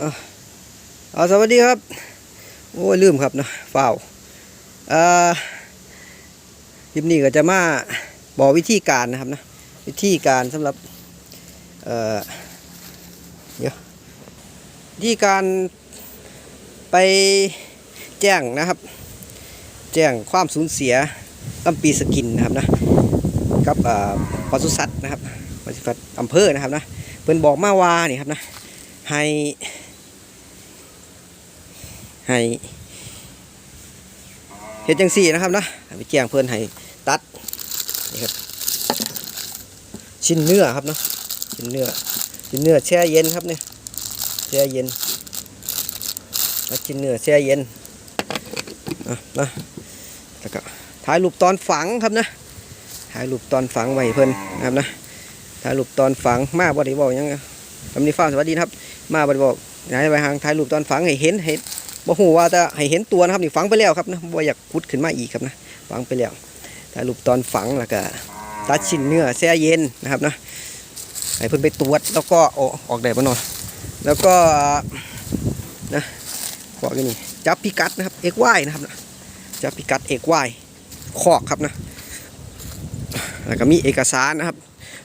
เอาเอาสวัสดีครับ โอ้ยลืมครับนะฝ้าอ่าคลิปนี้ก็จะมาบอกวิธีการนะครับนะวิธีการสำหรับเอ่อเดี๋ยววิธีการไปแจ้งนะครับ แจ้งความสูญเสียลำปีสกินนะครับนะกับปศุสัตว์นะครับปศุสัตว์อำเภอนะครับนะเพิ่นบอกมาว่านี่ครับนะให้ ให้เฮ็ดจังซี่นะครับนะไปแจ้งเพิ่นให้ตัดนี่ครับชิ้นเนื้อครับเนาะชิ้นเนื้อชิ้นเนื้อแช่เย็นครับเนี่ยแช่เย็นตัดชิ้นเนื้อแช่เย็นอะนะแล้วก็ถ่ายรูปตอนฝังครับนะถ่ายรูปตอนฝังไว้ให้เพิ่นนะครับนะถ่ายรูปตอนฝังมาบ่ได้บอกยังทำนี้ฟ้าสวัสดีครับ มาบ่ได้บอกอยากให้ไปหางถ่ายรูปตอนฝังให้เห็นให้ บ่ฮู้ว่าจะให้เห็นตัวนะครับนี่ฝังไปแล้วครับนะบ่อยากขุดขึ้นมาอีกครับนะฝังไปแล้วถ่ายรูปตอนฝังแล้วก็ตัดชิ้นเนื้อแช่เย็นนะครับนะให้เพิ่นไปตรวจแล้วก็อออกได้บ่นอนแล้วก็นะบอกอย่างนี้จับพิกัดนะครับ XY นะครับนะจะพิกัดเอกวายคอกครับนะแล้วก็มีเอกสารนะครับ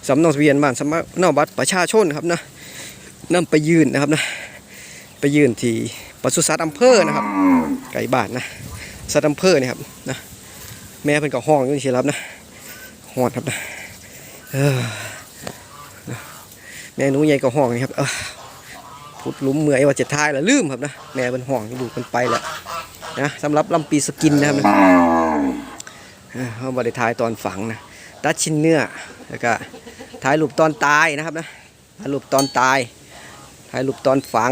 สำเนาทะเบียนบ้านสำเนาบัตรประชาชนครับนะนำไปยื่นนะครับนะไปยื่นที่ ปศุสัตว์อำเภอนะครับ ไก่บ้านนะสัตว์อำเภอเนี่ยครับนะแม่เป็นกับห้องอยู่นี่สิครับนะห้องครับนะแม่หนูใหญ่กับห้องนี่ครับพุดลุมเมื่อยว่าเจะทายแล้วลืมครับนะแม่เป็นห้องดูกันไปแล้วนะสำหรับลำปีสกินนะครับนะเออเขาบริทายตอนฝังนะตัดชิ้นเนื้อแล้วก็ถ่ายรูปตอนตายนะครับนะถ่ายรูปตอนตายถ่ายรูปตอนฝัง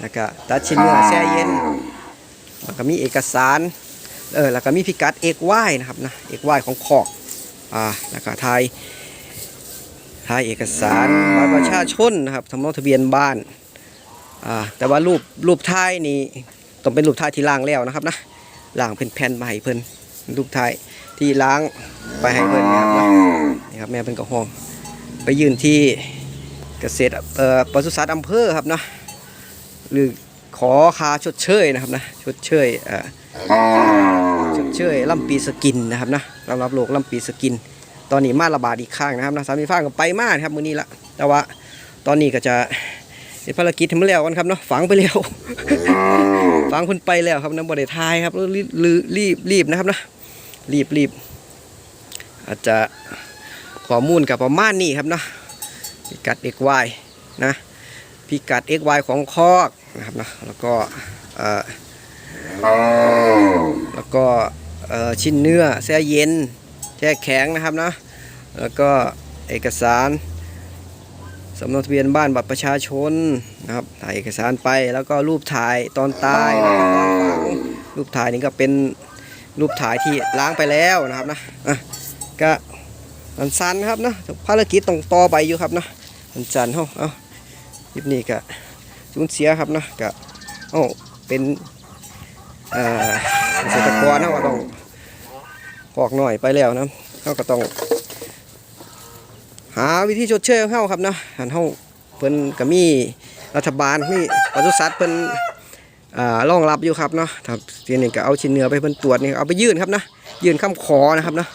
แล้วก็ตัดชิ้นเนื้อแช่เย็นแล้วก็มีเอกสารเออแล้วก็มีพิกัดเอกวายนะครับนะเอกวายของขอกอ่าแล้วก็ถ่ายถ่ายเอกสารบัตรประชาชนนะครับทำเนาทะเบียนบ้านอ่าแต่ว่ารูปรูปถ่ายนี่ต้องเป็นรูปถ่ายที่ล้างแล้วนะครับนะล้างเป็นแผ่นมาให้เพิ่นรูปถ่ายที่ล้างไปให้เพิ่นนะครับนะนี่ครับแม่เป็นกระห้อง ไปยืนที่เกษตรเอ่อปศุสัตว์อำเภอครับเนาะ หรือขอคาชดเชยนะครับนะชดเชยอ่อชดเชยลำปีสกินนะครับนะสำหรับโรคลำปีสกิน ตอนนี้มาระบาดอีกข้างนะครับนะสามีฟ้าก็ไปมานครับมื้อนี้ละแต่ว่าตอนนี้ก็จะเฮ็ดภารกิจทำแล้วกันครับเนาะฝังไปแล้วฟังคุณไปแล้วครับนะบริทายครับรีบรีบรีบรีบนะครับนะรีบรีบอาจจะข้อมูลกับประมาณนี้ครับเนาะพิกัด xy นะพิกัด xy ของคอก นะครับนะแล้วก็แล้วก็ชิ้นเนื้อแช่เย็นแช่แข็งนะครับนะแล้วก็เอกสารสำเนาทะเบียนบ้านบัตรประชาชนนะครับถ่ายเอกสารไปแล้วก็รูปถ่ายตอนตายแล้วก็ตอนฝังรูปถ่ายนี่ก็เป็นรูปถ่ายที่ล้างไปแล้วนะครับนะอะก็สั้นครับนะภารกิจต้องต่อไปอยู่ครับนะสั้นเฮาเอาคลิปนี้ก็ สูญเสียครับนะก็เอ้เป็นเอ่อเกษตรกรนะว่าต้องพอกหน่อยไปแล้วนะเขาก็ต้อง หาวิธีชดเชยของเฮาครับเนาะหันเฮาเพิ่นก็มีรัฐบาลมีปศุสัตว์เพิ่นอ่ารองรับอยู่ครับเนาะครับทีนี้ก็เอาชิ้นเนื้อไปเพิ่นตรวจนี่เอาไปยื่นครับนะยื่นคำขอนะครับนะ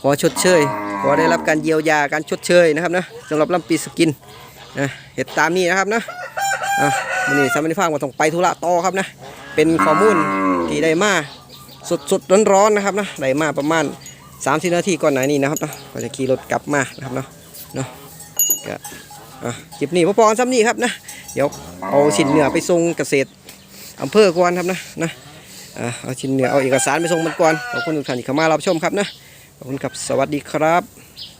ขอชดเชยขอได้รับการเยียวยาการชดเชยนะครับนะสำหรับลำปีสกินนะเห็ดตามนี้นะครับนะ อะมื้อนี้สามนิฟังว่าต้องไปธุระต่อครับนะ เป็นข้อมูลที่ได้มาสดๆร้อนๆนะครับนะได้มาประมาณ30นาทีก่อนหน้านี้นะครับเนาะก็จะขี่รถกลับมานะครับเนาะเนาะก็อะคลิปนี้พอพอนซ้ำนี่ครับนะเดี๋ยวเอาชิ้นเหนือไปส่งเกษตรอำเภอก่อนครับนะนะอะเอาชิ้นเหนือเอาเอกสารไปส่งมันก่อนขอบคุณทุกท่านที่เข้ามารับชมครับนะขอบคุณครับสวัสดีครับ